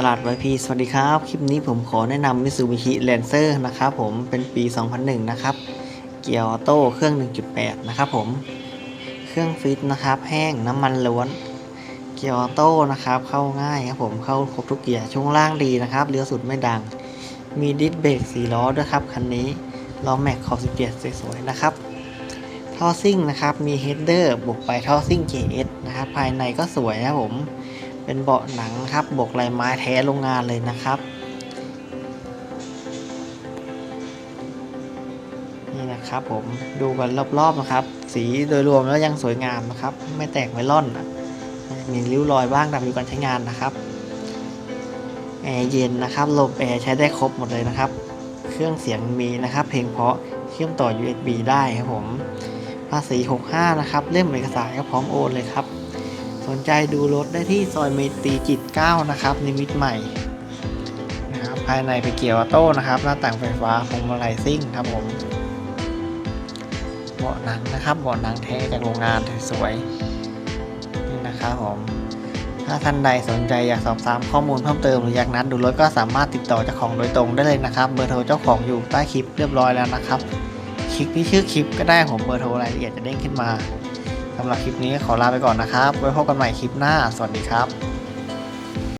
ตลาดไวพีสวัสดีครับ คลิปนี้ผมขอแนะนำ Mitsubishi Lancer นะครับผมเป็นปี 2001 นะครับ เกียร์ออโต้เครื่อง 1.8 นะครับผม เครื่องฟิตนะครับ แห้งน้ำมันล้วน เกียร์ออโต้นะครับ เข้าง่ายครับผมเข้าครบทุกเกียร์ช่วงล่างดีนะครับเลี้ยวสุดไม่ดัง มีดิสเบรก4ล้อด้วยครับ คันนี้ล้อแม็กขอบ17 สวยๆนะครับท่อซิ่งนะครับมีเฮดเดอร์บวกไปท่อซิ่ง JS นะครับภายในก็สวยนะผม เป็นเบาะหนังครับบวกลายไม้แท้โรงงานเลยนะครับนี่นะครับผมดูกันรอบๆนะครับ สีโดยรวมแล้วยังสวยงามนะครับ ไม่แตกไม่ล่อนมีริ้วรอยบ้างตามอายุการใช้งานนะครับแอร์เย็นนะครับลมแอร์ใช้ได้ครบหมดเลยนะครับ เครื่องเสียงมีนะครับ เพลงเพราะเชื่อมต่อ USB ได้ครับผม ภาษี 65 นะครับ เล่มเอกสารก็พร้อมโอนเลยครับ สนใจดูรถได้ที่ซอยเมตรีจิต 9 นะครับ นิมิตใหม่นะครับภายในเป็นเกียร์ออโต้นะครับ หน้าต่างไฟฟ้าพวงมาลัยซิ่งครับผมเบาะหนังนะครับเบาะหนังแท้จากโรงงานสวยๆนี่นะครับผมถ้าท่านใดสนใจอยากสอบถามข้อมูลเพิ่มเติมหรืออยากนัดดูรถก็สามารถติดต่อเจ้าของโดยตรงได้เลยนะครับ เบอร์โทรเจ้าของอยู่ใต้คลิปเรียบร้อยแล้วนะครับ คลิกที่ชื่อคลิปก็ได้ผมเบอร์โทรรายละเอียดจะเด้งขึ้นมา สำหรับคลิปนี้ขอลาไปก่อนนะครับ ไว้พบกันใหม่คลิปหน้า สวัสดีครับ